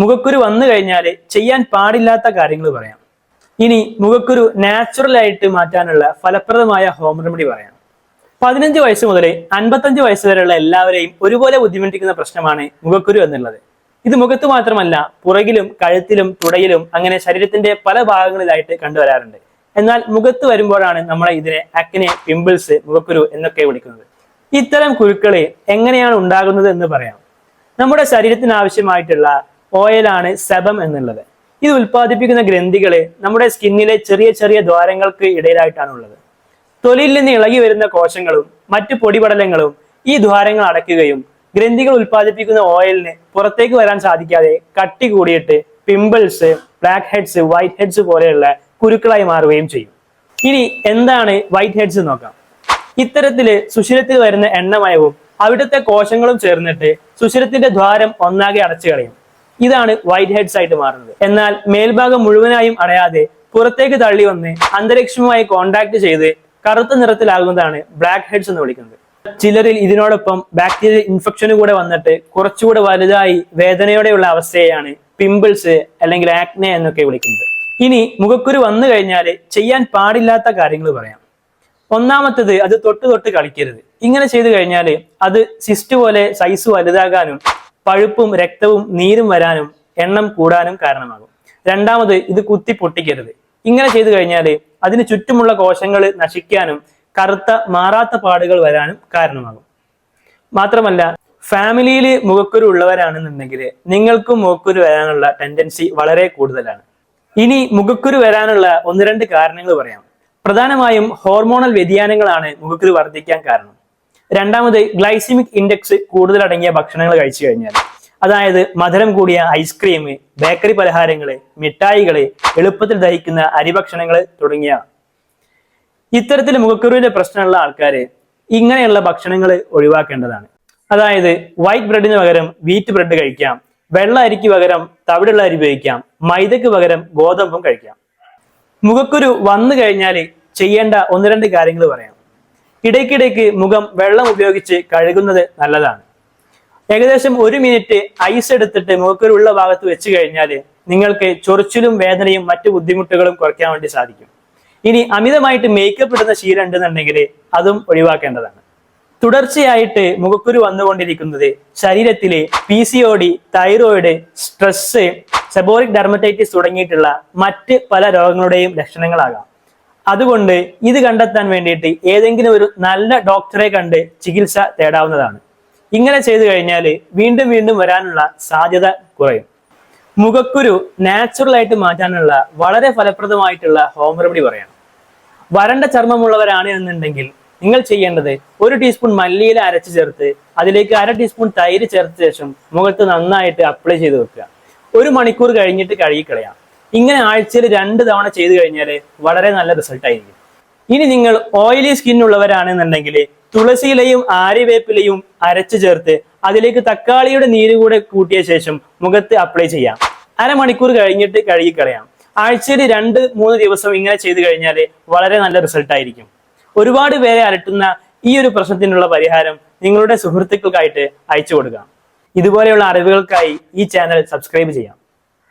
മുഖക്കുരു വന്നു കഴിഞ്ഞാൽ ചെയ്യാൻ പാടില്ലാത്ത കാര്യങ്ങൾ പറയാം. ഇനി മുഖക്കുരു നാച്ചുറൽ ആയിട്ട് മാറ്റാനുള്ള ഫലപ്രദമായ ഹോം റെമഡി പറയാം. പതിനഞ്ച് വയസ്സ് മുതൽ അൻപത്തഞ്ച് വയസ്സ് വരെയുള്ള എല്ലാവരെയും ഒരുപോലെ ബുദ്ധിമുട്ടിക്കുന്ന പ്രശ്നമാണ് മുഖക്കുരു എന്നുള്ളത്. ഇത് മുഖത്ത് മാത്രമല്ല പുറകിലും കഴുത്തിലും തുടയിലും അങ്ങനെ ശരീരത്തിന്റെ പല ഭാഗങ്ങളിലായിട്ട് കണ്ടുവരാറുണ്ട്. എന്നാൽ മുഖത്ത് വരുമ്പോഴാണ് നമ്മളെ ഇതിനെ അക്കിനെ പിമ്പിൾസ് മുഖക്കുരു എന്നൊക്കെ വിളിക്കുന്നത്. ഇത്തരം കുരുക്കളെ എങ്ങനെയാണ് ഉണ്ടാകുന്നത് എന്ന് പറയാം. നമ്മുടെ ശരീരത്തിന് ആവശ്യമായിട്ടുള്ള ഓയിലാണ് സെബം എന്നുള്ളത്. ഇത് ഉൽപ്പാദിപ്പിക്കുന്ന ഗ്രന്ഥികൾ നമ്മുടെ സ്കിന്നിലെ ചെറിയ ചെറിയ ദ്വാരങ്ങൾക്ക് ഇടയിലായിട്ടാണ് ഉള്ളത് തൊലിയിൽ നിന്ന് ഇളകി വരുന്ന കോശങ്ങളും മറ്റു പൊടിപടലങ്ങളും ഈ ദ്വാരങ്ങൾ അടയ്ക്കുകയും ഗ്രന്ഥികൾ ഉൽപ്പാദിപ്പിക്കുന്ന ഓയിലിന് പുറത്തേക്ക് വരാൻ സാധിക്കാതെ കട്ടി കൂടിയിട്ട് pimples blackheads whiteheads പോലെയുള്ള കുരുക്കളായി മാറുകയും ചെയ്യും. ഇനി എന്താണ് വൈറ്റ് ഹെഡ്സ് നോക്കാം. ഇത്തരത്തിൽ സുഷിരത്തിൽ വരുന്ന എണ്ണമയവും അവിടുത്തെ കോശങ്ങളും ചേർന്നിട്ട് സുഷിരത്തിന്റെ ദ്വാരം ഒന്നാകെ അടച്ചു കളയും ഇതാണ് വൈറ്റ് ഹെഡ്സ് ആയിട്ട് മാറുന്നത്. എന്നാൽ മേൽഭാഗം മുഴുവനായും അടയാതെ പുറത്തേക്ക് തള്ളി വന്ന് അന്തരീക്ഷവുമായി കോണ്ടാക്ട് ചെയ്ത് കറുത്ത നിറത്തിലാകുന്നതാണ് ബ്ലാക്ക് ഹെഡ്സ് എന്ന് വിളിക്കുന്നത്. ചിലരിൽ ഇതിനോടൊപ്പം ബാക്ടീരിയൽ ഇൻഫെക്ഷന് കൂടെ വന്നിട്ട് കുറച്ചുകൂടെ വലുതായി വേദനയോടെയുള്ള അവസ്ഥയാണ് പിമ്പിൾസ് അല്ലെങ്കിൽ ആക്നെ എന്നൊക്കെ വിളിക്കുന്നത്. ഇനി മുഖക്കുരു വന്നു കഴിഞ്ഞാൽ ചെയ്യാൻ പാടില്ലാത്ത കാര്യങ്ങൾ പറയാം. ഒന്നാമത്തത് അത് തൊട്ട് തൊട്ട് കളിക്കരുത്. ഇങ്ങനെ ചെയ്തു കഴിഞ്ഞാൽ അത് സിസ്റ്റ് പോലെ സൈസ് വലുതാകാനും പഴുപ്പും രക്തവും നീരും വരാനും എണ്ണം കൂടാനും കാരണമാകും. രണ്ടാമത് ഇത് കുത്തി പൊട്ടിക്കരുത്. ഇങ്ങനെ ചെയ്തു കഴിഞ്ഞാൽ അതിന് ചുറ്റുമുള്ള കോശങ്ങൾ നശിക്കാനും കറുത്ത മാറാത്ത പാടുകൾ വരാനും കാരണമാകും. മാത്രമല്ല ഫാമിലിയിൽ മുഖക്കുരു ഉള്ളവരാണെന്നുണ്ടെങ്കിൽ നിങ്ങൾക്കും മുഖക്കുരു വരാനുള്ള ടെൻഡൻസി വളരെ കൂടുതലാണ്. ഇനി മുഖക്കുരു വരാനുള്ള ഒന്ന് രണ്ട് കാരണങ്ങൾ പറയാം. പ്രധാനമായും ഹോർമോണൽ വ്യതിയാനങ്ങളാണ് മുഖക്കുരു വർദ്ധിക്കാൻ കാരണം. രണ്ടാമത് ഗ്ലൈസിമിക് ഇൻഡെക്സ് കൂടുതൽ അടങ്ങിയ ഭക്ഷണങ്ങൾ കഴിച്ചു കഴിഞ്ഞാൽ. അതായത് മധുരം കൂടിയ ഐസ്ക്രീം ബേക്കറി പലഹാരങ്ങൾ മിഠായികൾ എളുപ്പത്തിൽ ദഹിക്കുന്ന അരിഭക്ഷണങ്ങൾ തുടങ്ങിയ ഇത്തരത്തിൽ മുഖക്കുരുവിന്റെ പ്രശ്നമുള്ള ആൾക്കാര് ഇങ്ങനെയുള്ള ഭക്ഷണങ്ങൾ ഒഴിവാക്കേണ്ടതാണ്. അതായത് വൈറ്റ് ബ്രെഡിന് പകരം വീറ്റ് ബ്രെഡ് കഴിക്കാം വെള്ള അരിക്ക് പകരം തവിടുള്ള അരി ഉപയോഗിക്കാം മൈദക്ക് പകരം ഗോതമ്പും കഴിക്കാം. മുഖക്കുരു വന്നു കഴിഞ്ഞാൽ ചെയ്യേണ്ട ഒന്ന് രണ്ട് കാര്യങ്ങൾ പറയാം. ഇടയ്ക്കിടയ്ക്ക് മുഖം വെള്ളം ഉപയോഗിച്ച് കഴുകുന്നത് നല്ലതാണ്. ഏകദേശം ഒരു മിനിറ്റ് ഐസ് എടുത്തിട്ട് മുഖക്കുരുള്ള ഭാഗത്ത് വെച്ച് കഴിഞ്ഞാൽ നിങ്ങൾക്ക് ചൊറിച്ചിലും വേദനയും മറ്റു ബുദ്ധിമുട്ടുകളും കുറയ്ക്കാൻ വേണ്ടി സാധിക്കും. ഇനി അമിതമായിട്ട് മേക്കപ്പ് ഇടുന്ന ശീലം ഉണ്ടെന്നുണ്ടെങ്കിൽ അതും ഒഴിവാക്കേണ്ടതാണ്. തുടർച്ചയായിട്ട് മുഖക്കുരു വന്നുകൊണ്ടിരിക്കുന്നത് ശരീരത്തിലെ P C O D thyroid stress seborrhoeic dermatitis തുടങ്ങിയിട്ടുള്ള മറ്റ് പല രോഗങ്ങളുടെയും ലക്ഷണങ്ങളാകാം. അതുകൊണ്ട് ഇത് കണ്ടെത്താൻ വേണ്ടിയിട്ട് ഏതെങ്കിലും ഒരു നല്ല ഡോക്ടറെ കണ്ട് ചികിത്സ തേടാവുന്നതാണ്. ഇങ്ങനെ ചെയ്തു കഴിഞ്ഞാൽ വീണ്ടും വീണ്ടും വരാനുള്ള സാധ്യത കുറയും. മുഖക്കുരു നാച്ചുറൽ ആയിട്ട് മാറ്റാനുള്ള വളരെ ഫലപ്രദമായിട്ടുള്ള ഹോം റെമഡി പറയാം വരണ്ട ചർമ്മമുള്ളവരാണ് എന്നുണ്ടെങ്കിൽ നിങ്ങൾ ചെയ്യേണ്ടത് ഒരു ടീസ്പൂൺ മല്ലിയില അരച്ച് ചേർത്ത് അതിലേക്ക് അര ടീസ്പൂൺ തൈര് ചേർത്ത ശേഷം മുഖത്ത് നന്നായിട്ട് അപ്ലൈ ചെയ്ത് വെക്കുക. ഒരു മണിക്കൂർ കഴിഞ്ഞിട്ട് കഴുകിക്കളയാം. ഇങ്ങനെ ആഴ്ചയിൽ രണ്ട് തവണ ചെയ്തു കഴിഞ്ഞാൽ വളരെ നല്ല റിസൾട്ട് ആയിരിക്കും. ഇനി നിങ്ങൾ ഓയിലി സ്കിൻ ഉള്ളവരാണെന്നുണ്ടെങ്കിൽ തുളസിയിലയും ആര്യവേപ്പിലയും അരച്ചു ചേർത്ത് അതിലേക്ക് തക്കാളിയുടെ നീര് കൂടെ കൂട്ടിയ ശേഷം മുഖത്ത് അപ്ലൈ ചെയ്യാം. അരമണിക്കൂർ കഴിഞ്ഞിട്ട് കഴുകിക്കളയാം. ആഴ്ചയിൽ രണ്ട് മൂന്ന് ദിവസം ഇങ്ങനെ ചെയ്തു കഴിഞ്ഞാൽ വളരെ നല്ല റിസൾട്ട് ആയിരിക്കും. ഒരുപാട് പേരെ അലട്ടുന്ന ഈ ഒരു പ്രശ്നത്തിനുള്ള പരിഹാരം നിങ്ങളുടെ സുഹൃത്തുക്കൾക്കായിട്ട് അയച്ചു കൊടുക്കാം. ഇതുപോലെയുള്ള അറിവുകൾക്കായി ഈ ചാനൽ സബ്സ്ക്രൈബ് ചെയ്യാം.